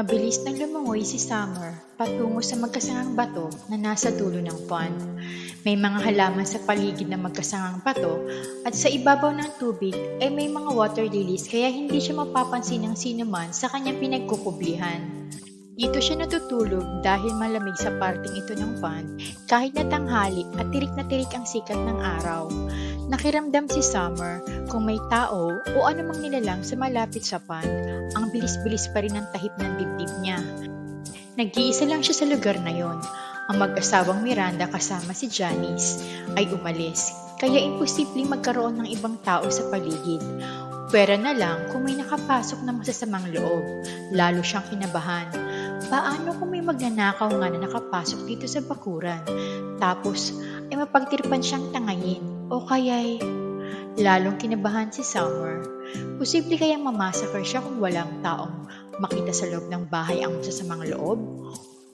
Mabilis nang lumangoy si Summer patungo sa magkasangang bato na nasa dulo ng pond. May mga halaman sa paligid ng magkasangang bato at sa ibabaw ng tubig ay may mga water lilies kaya hindi siya mapapansin ng sinuman sa kanyang pinagkukublihan. Dito siya natutulog dahil malamig sa parting ito ng pond kahit na tanghali at tirik na tirik ang sikat ng araw. Nakiramdam si Summer kung may tao o anumang nilalang sa malapit sa pond, ang bilis-bilis pa rin ang tahip ng dibdib niya. Nag-iisa lang siya sa lugar na yon. Ang mag-asawang Miranda kasama si Janice ay umalis, kaya imposibleng magkaroon ng ibang tao sa paligid. Pwera na lang kung may nakapasok na masasamang loob, lalo siyang kinabahan. Paano kung may magnanakaw nga na nakapasok dito sa bakuran? Tapos ay mapagtirpan siyang tangayin o kaya'y lalong kinabahan si Summer. Posible kayang mamasakar siya kung walang taong makita sa loob ng bahay ang masasamang loob?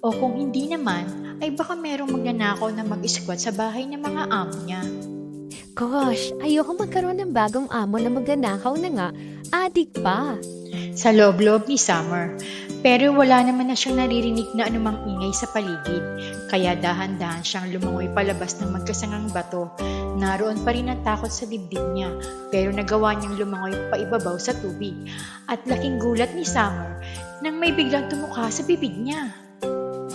O kung hindi naman, ay baka merong magnanakaw na mag-squat sa bahay ng mga amo niya. Gosh, ayoko magkaroon ng bagong amo na magnanakaw na nga. Adik pa. Sa loob-loob ni Summer. Pero wala naman na siyang naririnig na anumang ingay sa paligid. Kaya dahan-dahan siyang lumangoy palabas ng magkasangang bato. Naroon pa rin ang takot sa dibdib niya. Pero nagawa niyang lumangoy paibabaw sa tubig. At laking gulat ni Summer nang may biglang tumukha sa bibig niya. Oh